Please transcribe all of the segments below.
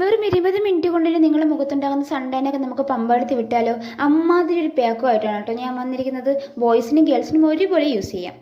വെറും ഇരുപത് മിനിറ്റ് കൊണ്ട് നിങ്ങളുടെ മുഖത്തുണ്ടാകുന്ന സൺടാനൊക്കെ നമുക്ക് പമ്പെടുത്ത് വിട്ടാലോ? അമ്മാതിരി ഒരു പാക്കുമായിട്ടാണ് കേട്ടോ ഞാൻ വന്നിരിക്കുന്നത്. ബോയ്സിനും ഗേൾസിനും ഒരുപോലെ യൂസ് ചെയ്യാം.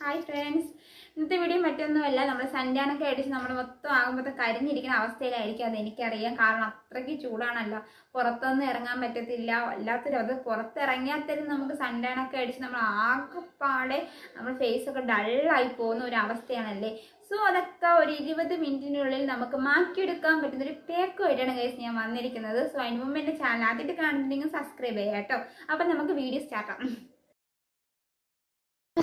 ഹായ് ഫ്രണ്ട്സ് ഇന്നത്തെ വീഡിയോ മറ്റൊന്നുമല്ല. നമ്മൾ സൺഡാനൊക്കെ അടിച്ച് നമ്മൾ മൊത്തം ആകുമ്പോഴത്തെ കരിഞ്ഞിരിക്കുന്ന അവസ്ഥയിലായിരിക്കും അത് എനിക്കറിയാം കാരണം അത്രയ്ക്ക് ചൂടാണല്ലോ. പുറത്തൊന്നും ഇറങ്ങാൻ പറ്റത്തില്ല. വല്ലാത്തൊരു അത് പുറത്തിറങ്ങിയാൽ തന്നെ നമുക്ക് സൺഡാനൊക്കെ അടിച്ച് നമ്മൾ ആകെപ്പാടെ നമ്മൾ ഫേസൊക്കെ ഡള്ളായി പോകുന്ന ഒരു അവസ്ഥയാണല്ലേ. സോ അതൊക്കെ ഒരു ഇരുപത് മിനിറ്റിനുള്ളിൽ നമുക്ക് മാറ്റിയെടുക്കാൻ പറ്റുന്ന ഒരു പേക്ക് ആയിട്ടാണ് കേസ് ഞാൻ വന്നിരിക്കുന്നത്. സോ അതിന് മുമ്പ് എന്റെ ചാനൽ ആദ്യമായിട്ട് കാണുന്നുണ്ടെങ്കിൽ സബ്സ്ക്രൈബ് ചെയ്യാം കേട്ടോ. അപ്പം നമുക്ക് വീഡിയോ സ്റ്റാർട്ടാം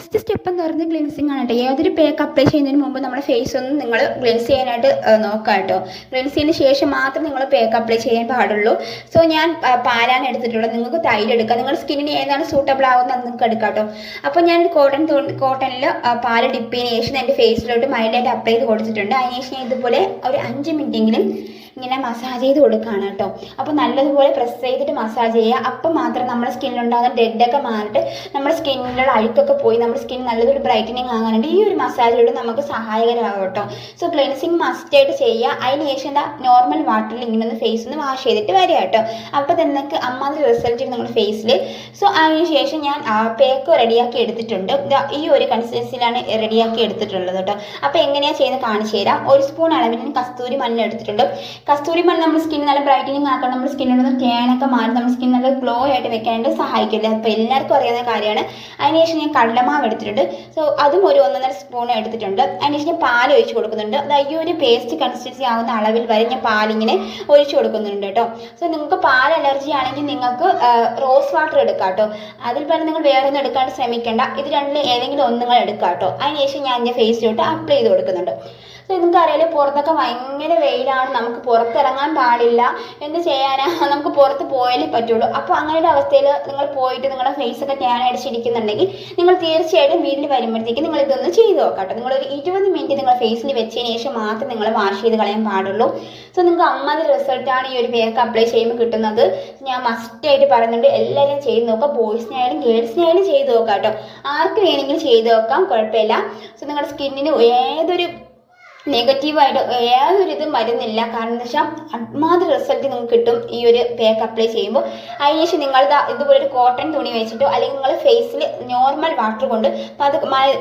ഫസ്റ്റ് സ്റ്റെപ്പ് എന്ന് പറയുന്നത് ക്ലിൻസിങ് ആണ് കേട്ടോ. ഏതൊരു പേക്ക് അപ്ലൈ ചെയ്യുന്നതിന് മുമ്പ് നമ്മുടെ ഫേസ് ഒന്ന് നിങ്ങൾ ക്ലിൻസ് ചെയ്യാനായിട്ട് നോക്കുക കേട്ടോ. ക്ലിൻസ് ചെയ്തതിന് ശേഷം മാത്രം നിങ്ങൾ പേക്ക് അപ്ലൈ ചെയ്യാൻ പാടുള്ളൂ. സോ ഞാൻ പാലാണ് എടുത്തിട്ടുള്ളത്. നിങ്ങൾക്ക് തൈര് എടുക്കാം. നിങ്ങളുടെ സ്കിന്നിന് ഏതാണ് സൂട്ടബിൾ ആവുന്നത് നിങ്ങൾക്ക് എടുക്കാം കേട്ടോ. അപ്പോൾ ഞാൻ കോട്ടൺ കോട്ടണിൽ പാൽ ഡിപ്പ് ചെയ്യുന്ന ശേഷം എന്റെ ഫേസിലോട്ട് മൈൽഡായിട്ട് അപ്ലൈ ചെയ്ത് കൊടുത്തിട്ടുണ്ട്. അതിന് ശേഷം ഞാൻ ഇതുപോലെ ഒരു അഞ്ച് മിനിറ്റെങ്കിലും ഇങ്ങനെ മസാജ് ചെയ്ത് കൊടുക്കുകയാണ് കേട്ടോ. അപ്പോൾ നല്ലതുപോലെ പ്രസ് ചെയ്തിട്ട് മസാജ് ചെയ്യുക. അപ്പോൾ മാത്രം നമ്മുടെ സ്കിന്നിലുണ്ടാകുന്ന ഡെഡൊക്കെ മാറിയിട്ട് നമ്മുടെ സ്കിന്നിലുള്ള അഴുക്കൊക്കെ പോയി നമ്മുടെ സ്കിൻ നല്ലതൊരു ബ്രൈറ്റനിങ് ആകാനുണ്ട് ഈ ഒരു മസാജിലൂടെ നമുക്ക് സഹായകരമാകും കേട്ടോ. സോ ക്ലീൻസിങ് മസ്റ്റായിട്ട് ചെയ്യുക. അതിന് ശേഷം എന്താ? നോർമൽ വാട്ടറിൽ ഇങ്ങനെ ഒന്ന് ഫേസ് ഒന്ന് വാഷ് ചെയ്തിട്ട് വരിക കേട്ടോ. അപ്പോൾ തന്നെ നിങ്ങൾക്ക് അമ്മാതിരി റിസൾട്ട് നിങ്ങളുടെ ഫേസിൽ സോ അതിന് ശേഷം ഞാൻ പേക്ക് റെഡിയാക്കി എടുത്തിട്ടുണ്ട്. ഈ ഒരു കൺസിസ്റ്റൻസിലാണ് റെഡിയാക്കി എടുത്തിട്ടുള്ളത് കേട്ടോ. അപ്പോൾ എങ്ങനെയാണ് ചെയ്യുന്നത് കാണിച്ചു തരാം. ഒരു സ്പൂൺ അളവിന് കസ്തൂരി മണ്ണ് എടുത്തിട്ടുണ്ട്. കസ്തൂരി മണ്ണ് നമ്മുടെ സ്കിൻ നല്ല ബ്രൈറ്റനിങ് ആക്കാൻ നമ്മുടെ സ്കിന്നിനൊന്ന് ടേണൊക്കെ മാറി നമ്മുടെ സ്കിൻ നല്ല ഗ്ലോ ആയിട്ട് വെക്കാനായിട്ട് സഹായിക്കില്ല അപ്പോൾ എല്ലാവർക്കും അറിയാവുന്ന കാര്യമാണ്. അതിനുശേഷം ഞാൻ കടലമാവ് എടുത്തിട്ടുണ്ട്. സോ അതും ഒരു ഒന്നൊന്നര സ്പൂൺ എടുത്തിട്ടുണ്ട്. അതിനുശേഷം ഞാൻ പാൽ ഒഴിച്ച് കൊടുക്കുന്നുണ്ട്. അത് ഈ ഒരു പേസ്റ്റ് കൺസിസ്റ്റൻസി ആവുന്ന അളവിൽ വരെ ഞാൻ പാലിങ്ങനെ ഒഴിച്ച് കൊടുക്കുന്നുണ്ട് കേട്ടോ. സോ നിങ്ങൾക്ക് പാൽ അലർജി ആണെങ്കിൽ നിങ്ങൾക്ക് റോസ് വാട്ടർ എടുക്കാം കേട്ടോ. അതിൽ പകരം നിങ്ങൾ വേറെ ഒന്നും എടുക്കാൻ ശ്രമിക്കേണ്ട. ഇത് രണ്ടിൽ ഏതെങ്കിലും ഒന്നുങ്ങൾ നിങ്ങൾ എടുക്കാം കേട്ടോ. അതിനുശേഷം ഞാൻ എന്റെ ഫേസിലോട്ട് അപ്ലൈ ചെയ്ത് കൊടുക്കുന്നുണ്ട്. സോ നിങ്ങൾക്കറിയാലോ പുറത്തൊക്കെ ഭയങ്കര വെയിലാണ്. നമുക്ക് പുറത്തിറങ്ങാൻ പാടില്ല. എന്ത് ചെയ്യാനാ? നമുക്ക് പുറത്ത് പോയാലേ പറ്റുള്ളൂ. അപ്പോൾ അങ്ങനെ ഒരു അവസ്ഥയിൽ നിങ്ങൾ പോയിട്ട് നിങ്ങളുടെ ഫേസ് ഒക്കെ ടാൻ അടിച്ചിരിക്കുന്നുണ്ടെങ്കിൽ നിങ്ങൾ തീർച്ചയായിട്ടും വീട്ടിൽ വരുമ്പോഴത്തേക്ക് നിങ്ങൾ ഇതൊന്ന് ചെയ്ത് നോക്കാട്ടോ. നിങ്ങളൊരു ഇരുപത് മിനിറ്റ് നിങ്ങൾ ഫേസിൽ വെച്ചതിന് ശേഷം മാത്രം നിങ്ങൾ വാഷ് ചെയ്ത് കളയാൻ പാടുള്ളൂ. സോ നിങ്ങൾക്ക് അമ്മാതിരി റിസൾട്ടാണ് ഈ ഒരു പേർക്ക് അപ്ലൈ ചെയ്യുമ്പോൾ കിട്ടുന്നത്. ഞാൻ മസ്റ്റായിട്ട് പറയുന്നുണ്ട് എല്ലാവരും ചെയ്ത് നോക്കുക. ബോയ്സിനായാലും ഗേൾസിനായാലും ചെയ്ത് നോക്കാം കേട്ടോ ആർക്ക് വേണമെങ്കിലും ചെയ്ത് നോക്കാം കുഴപ്പമില്ല. സോ നിങ്ങളുടെ സ്കിന്നിന് ഏതൊരു നെഗറ്റീവായിട്ട് ഏതൊരു ഇതും വരുന്നില്ല. കാരണം എന്താ വെച്ചാൽ അമാതിരി റിസൾട്ട് നിങ്ങൾക്ക് കിട്ടും ഈ ഒരു പേക്ക് അപ്ലൈ ചെയ്യുമ്പോൾ അതിനുശേഷം നിങ്ങൾ ഇതുപോലെ ഒരു കോട്ടൺ തുണി വെച്ചിട്ടോ അല്ലെങ്കിൽ നിങ്ങൾ ഫേസിൽ നോർമൽ വാട്ടർ കൊണ്ട് അത്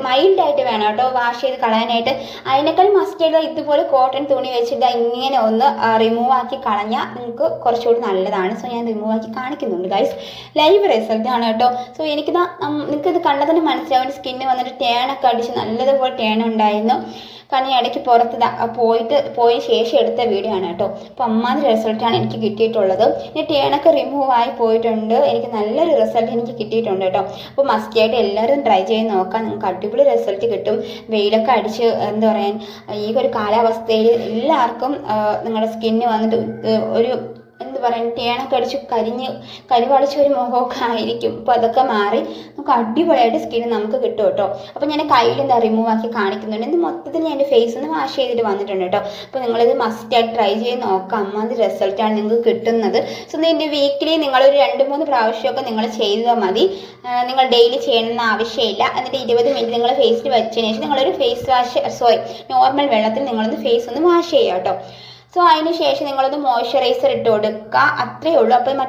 മൈൽഡായിട്ട് വേണം കേട്ടോ. വാഷ് ചെയ്ത് കളയാനായിട്ട്. അതിനേക്കാൾ മസ്റ്റ് ചെയ്ത് ഇതുപോലെ കോട്ടൺ തുണി വെച്ചിട്ട് ഇങ്ങനെ ഒന്ന് റിമൂവ് ആക്കി കളഞ്ഞാൽ നിങ്ങൾക്ക് കുറച്ചുകൂടി നല്ലതാണ്. സോ ഞാൻ റിമൂവ് ആക്കി കാണിക്കുന്നുണ്ട് ഗൈസ് ലൈവ് റിസൾട്ട് ആണ് കേട്ടോ. സോ എനിക്കിതാ നിങ്ങൾക്ക് ഇത് മനസ്സിലാവുന്ന മനസ്സിലാവും. സ്കിന്ന് വന്നിട്ട് ടേണൊക്കെ അടിച്ച് നല്ലതുപോലെ ടേൺ ഉണ്ടായിരുന്നു. കാരണം ഈ ഇടയ്ക്ക് പുറത്ത് പോയിട്ട് പോയ ശേഷം എടുത്ത വീഡിയോ ആണ് കേട്ടോ. അപ്പോൾ അമ്മാതിരി റിസൾട്ടാണ് എനിക്ക് കിട്ടിയിട്ടുള്ളത്. ഇനി ടേണൊക്കെ റിമൂവ് ആയി പോയിട്ടുണ്ട്. എനിക്ക് നല്ലൊരു റിസൾട്ട് എനിക്ക് കിട്ടിയിട്ടുണ്ട് കേട്ടോ. അപ്പോൾ മസ്റ്റായിട്ട് എല്ലാവരും ട്രൈ ചെയ്ത് നോക്കാം. നിങ്ങൾക്ക് അടിപൊളി റിസൾട്ട് കിട്ടും. വെയിലൊക്കെ അടിച്ച് എന്താ പറയാൻ ഈ ഒരു കാലാവസ്ഥയിൽ എല്ലാവർക്കും നിങ്ങളുടെ സ്കിന്ന് വന്നിട്ട് ഒരു പറയാൻ ടേണൊക്കെ അടിച്ച് കരിഞ്ഞ് കരിവാളിച്ച ഒരു മുഖമൊക്കെ ആയിരിക്കും. അപ്പോൾ അതൊക്കെ മാറി നമുക്ക് അടിപൊളിയായിട്ട് സ്കിൻ നമുക്ക് കിട്ടും കേട്ടോ. അപ്പോൾ ഞാൻ കയ്യിൽ എന്താ റിമൂവ് ആക്കി കാണിക്കുന്നുണ്ട്. ഇത് മൊത്തത്തിൽ ഞാൻ എന്റെ ഫേസ് ഒന്ന് വാഷ് ചെയ്തിട്ട് വന്നിട്ടുണ്ട് കേട്ടോ. അപ്പോൾ നിങ്ങളിത് മസ്റ്റായിട്ട് ട്രൈ ചെയ്ത് നോക്കാം. അമ്മാതിരി റിസൾട്ടാണ് നിങ്ങൾക്ക് കിട്ടുന്നത്. സോ ഇതിന്റെ വീക്കിലി നിങ്ങളൊരു രണ്ട് മൂന്ന് പ്രാവശ്യമൊക്കെ നിങ്ങൾ ചെയ്താൽ മതി. നിങ്ങൾ ഡെയിലി ചെയ്യണമെന്ന് ആവശ്യമില്ല. എന്നിട്ട് ഇരുപത് മിനിറ്റ് നിങ്ങൾ ഫേസിൽ വെച്ചതിന് ശേഷം നിങ്ങളൊരു ഫേസ് വാഷ് സോറി നോർമൽ വെള്ളത്തിൽ നിങ്ങളൊന്ന് ഫേസ് ഒന്ന് വാഷ് ചെയ്യുക കേട്ടോ. സോ അതിന് ശേഷം നിങ്ങളൊന്ന് മോയ്സ്ചറൈസർ ഇട്ട് കൊടുക്കുക അത്രയേ ഉള്ളൂ. അപ്പോൾ